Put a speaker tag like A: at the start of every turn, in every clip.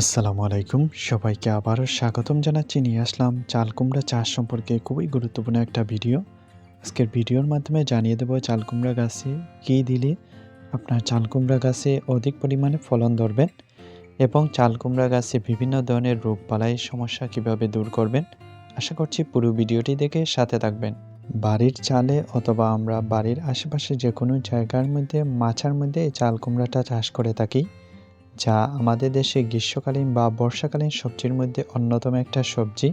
A: আসসালামু আলাইকুম। সবাইকে আবারও স্বাগতম জানাচ্ছি। নিয়ে আসলাম চাল কুমড়া চাষ সম্পর্কে খুবই গুরুত্বপূর্ণ একটা ভিডিও। আজকের ভিডিওর মাধ্যমে জানিয়ে দেবো চাল কুমড়া গাছে কী দিলে আপনার চাল কুমড়া গাছে অধিক পরিমাণে ফলন ধরবেন এবং চাল কুমড়া গাছে বিভিন্ন ধরনের রোগ বালাই সমস্যা কীভাবে দূর করবেন। আশা করছি পুরো ভিডিওটি দেখে সাথে থাকবেন। বাড়ির চালে অথবা আমরা বাড়ির আশেপাশে যে কোনো জায়গার মধ্যে, মাছার মধ্যে চাল কুমড়াটা চাষ করে থাকি। যা আমাদের দেশে গ্রীষ্মকালীন বা বর্ষাকালীন সবজির মধ্যে অন্যতম একটা সবজি।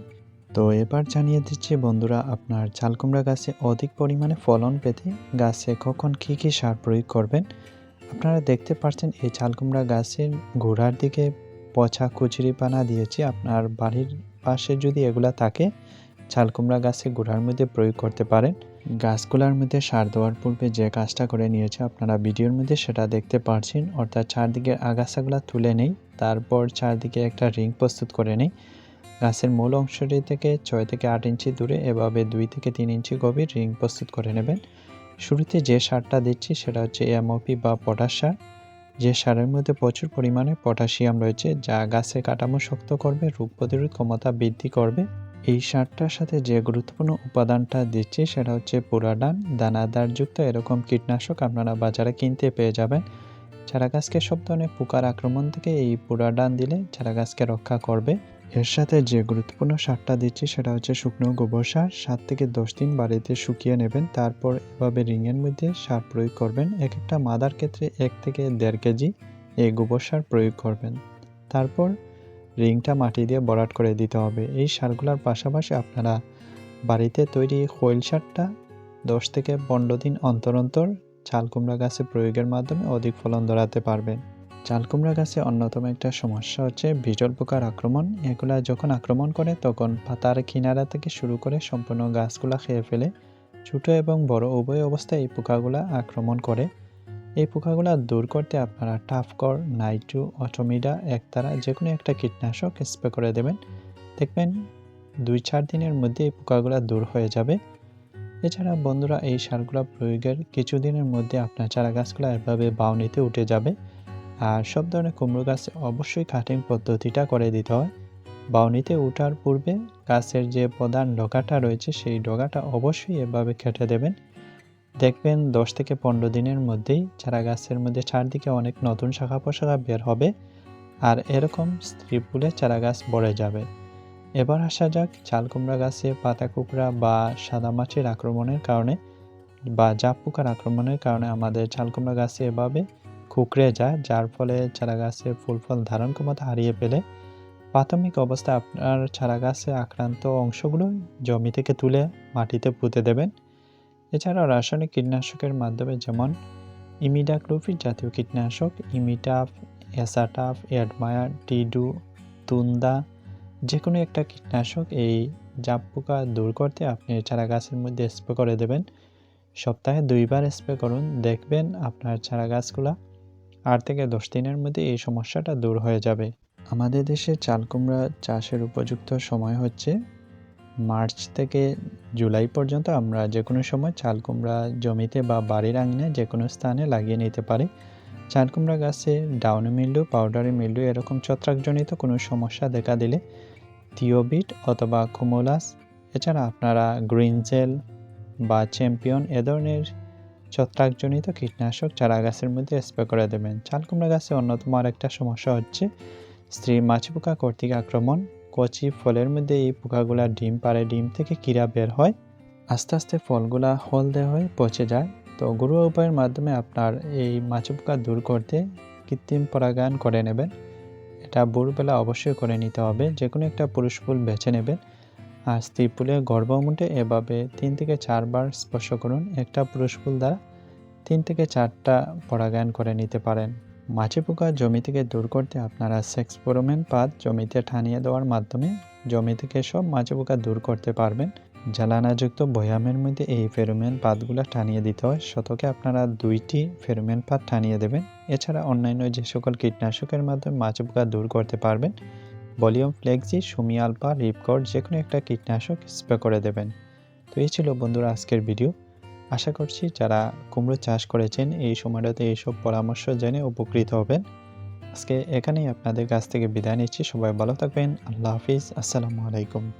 A: তো এবার জানিয়ে দিচ্ছি বন্ধুরা, আপনার চাল কুমড়া গাছে অধিক পরিমাণে ফলন পেতে গাছে কখন কী কী সার প্রয়োগ করবেন? আপনারা দেখতে পাচ্ছেন এই চাল কুমড়া গাছের গোড়ার দিকে পচা কুচুরি পানা দিয়েছি। আপনার বাড়ির পাশে যদি এগুলা থাকে চাল কুমড়া গাছে গোড়ার মধ্যে প্রয়োগ করতে পারেন। গাছগুলোর মধ্যে সার দেওয়ার পূর্বে যে কাজটা করে নিয়েছে, আপনারা ভিডিওর মধ্যে সেটা দেখতে পারছেন। অর্থাৎ চারদিকের আগাছাগুলো তুলে নেই, তারপর চারদিকে একটা রিং প্রস্তুত করে নেই। গাছের মূল অংশটি থেকে ছয় থেকে আট ইঞ্চি দূরে, এভাবে দুই থেকে তিন ইঞ্চি গভীর রিং প্রস্তুত করে নেবেন। শুরুতে যে সারটা দিচ্ছি সেটা হচ্ছে এমওপি বা পটাশ সার। যে সারের মধ্যে প্রচুর পরিমাণে পটাশিয়াম রয়েছে, যা গাছের কাঠামো শক্ত করবে, রোগ প্রতিরোধ ক্ষমতা বৃদ্ধি করবে। এই সারটার সাথে যে গুরুত্বপূর্ণ উপাদানটা দিচ্ছি সেটা হচ্ছে পুরাডান, দানাদারযুক্ত এরকম কীটনাশক আপনারা বাজারে কিনতে পেয়ে যাবেন। চারা গাছকে সব ধরনের পোকার আক্রমণ থেকে এই পুরাডান দিলে চারা গাছকে রক্ষা করবে। এর সাথে যে গুরুত্বপূর্ণ সারটা দিচ্ছি সেটা হচ্ছে শুকনো গোবর সার, সাত থেকে দশ দিন বাড়িতে শুকিয়ে নেবেন, তারপর এভাবে রিংয়ের মধ্যে সার প্রয়োগ করবেন। এক একটা মাদার ক্ষেত্রে এক থেকে দেড় কেজি এই গোবর সার প্রয়োগ করবেন। তারপর রিংটা মাটি দিয়ে বরাট করে দিতে হবে। এই সারগুলোর পাশাপাশি আপনারা বাড়িতে তৈরি খৈল সারটা দশ থেকে পনেরো দিন অন্তর অন্তর চাল কুমড়া গাছে প্রয়োগের মাধ্যমে অধিক ফলন ধরাতে পারবেন। চাল কুমড়া গাছে অন্যতম একটা সমস্যা হচ্ছে বিজল পোকার আক্রমণ। এগুলা যখন আক্রমণ করে তখন পাতার কিনারা থেকে শুরু করে সম্পূর্ণ গাছগুলা খেয়ে ফেলে। ছোটো এবং বড় উভয় অবস্থায় এই পোকাগুলা আক্রমণ করে। এই পোকাগুলো দূর করতে আপনারা টাফকর নাইট্রু অটোমিডা একতারা যে কোনো একটা কীটনাশক স্প্রে করে দেবেন। দেখবেন দুই চার দিনের মধ্যে এই পোকাগুলো দূর হয়ে যাবে। এছাড়া বন্ধুরা এই সারগুলো প্রয়োগের কিছুদিনের মধ্যে আপনার চারা গাছগুলো এভাবে বাউনিতে উঠে যাবে। আর সব ধরনের কুমড়ো গাছে অবশ্যই কাটিং পদ্ধতিটা করে দিতে হয়। বাউনিতে ওঠার পূর্বে গাছের যে প্রধান ডগাটা রয়েছে, সেই ডগাটা অবশ্যই এভাবে কেটে দেবেন। দেখবেন দশ থেকে পনেরো দিনের মধ্যেই চারা গাছের মধ্যে চারদিকে অনেক নতুন শাখা পোশাখা বের হবে আর এরকম স্ত্রী ফুলে চারা গাছ ভরে যাবে। এবার আসা যাক চাল কুমড়া গাছে পাতা কুকড়া বা সাদা মাছির আক্রমণের কারণে বা জাপ পোকার আক্রমণের কারণে আমাদের চাল কুমড়া গাছে এভাবে কুকড়ে যায়, যার ফলে চারা গাছে ফুল ফল ধারণ ক্ষমতা হারিয়ে ফেলে। প্রাথমিক অবস্থায় আপনার চারা গাছে আক্রান্ত অংশগুলো জমি থেকে তুলে মাটিতে পুঁতে দেবেন। এছাড়াও রাসায়নিক কীটনাশকের মাধ্যমে যেমন ইমিডাক্লোফিড জাতীয় কীটনাশক, ইমিটাফ, এসাটাফ অ্যাডমায়ার টিডু, তুন্দা যে কোনো একটা কীটনাশক এই জাপ পোকা দূর করতে আপনি চারা গাছের মধ্যে স্প্রে করে দেবেন। সপ্তাহে দুইবার স্প্রে করুন, দেখবেন আপনার চারা গাছগুলা আট থেকে দশ দিনের মধ্যে এই সমস্যাটা দূর হয়ে যাবে। আমাদের দেশে চাল কুমড়া চাষের উপযুক্ত সময় হচ্ছে মার্চ থেকে জুলাই পর্যন্ত আমরা যে কোনো সময় চাল কুমড়া জমিতে বা বাড়ির আঙিনায় যে কোনো স্থানে লাগিয়ে নিতে পারি। চাল কুমড়া গাছে ডাউনি মিল্ডু, পাউডারি মিল্ডু এরকম ছত্রাকজনিত কোনো সমস্যা দেখা দিলে থিওবিট অথবা কুমোলাস, এছাড়া আপনারা গ্রিন জেল বা চ্যাম্পিয়ন এ ধরনের ছত্রাকজনিত কীটনাশক চারা গাছের মধ্যে স্প্রে করে দেবেন। চাল কুমড়া গাছে অন্যতম আরেকটা সমস্যা হচ্ছে স্ত্রী মাছি পোকা কর্তৃক আক্রমণ। কচি ফলের মধ্যে এই পোকাগুলা ডিম পারে ডিম থেকে কীরা বের হয়। আস্তে আস্তে ফলগুলা হলদে হয়ে পচে যায়। তো ঘরোয়া উপায়ের মাধ্যমে আপনার এই মাছি পোকা দূর করতে কৃত্রিম পরাগায়ন করে নেবেন। এটা ভোরবেলা অবশ্যই করে নিতে হবে। যে কোনো একটা পুরুষ ফুল বেছে নেবেন। আর স্ত্রী ফুলের গর্ভমুটে এভাবে তিন থেকে চারবার স্পর্শ করুন। একটা পুরুষ ফুল দ্বারা তিন থেকে চারটা পরাগায়ন করে নিতে পারেন। মাছি পোকা জমি থেকে দূর করতে আপনারা সেক্স সেক্সপোরোমেন পাত জমিতে ঠানিয়ে দেওয়ার মাধ্যমে জমি থেকে সব মাছি পোকা দূর করতে পারবেন। জ্বালানাযুক্ত বয়ামের মধ্যে এই ফেরোমেন পাতগুলো টানিয়ে দিতে হয়। শতকে আপনারা দুইটি ফেরোমেন পাত টানিয়ে দেবেন। এছাড়া অন্যান্য যে সকল কীটনাশকের মাধ্যমে মাছি পোকা দূর করতে পারবেন volume flexi, Sumi Alpha Ripcord যে কোনো একটা কীটনাশক স্প্রে করে দেবেন। তো এই ছিল বন্ধুরা আজকের ভিডিও আশা করছি যারা কুমড়ো চাষ করেছেন, এই সময়টাতে এইসব পরামর্শ জেনে উপকৃত হবেন। আজকে এখানেই আপনাদের কাছ থেকে বিদায় নিচ্ছি। সবাই ভালো থাকবেন। আল্লাহ হাফিজ। আসসালামু আলাইকুম।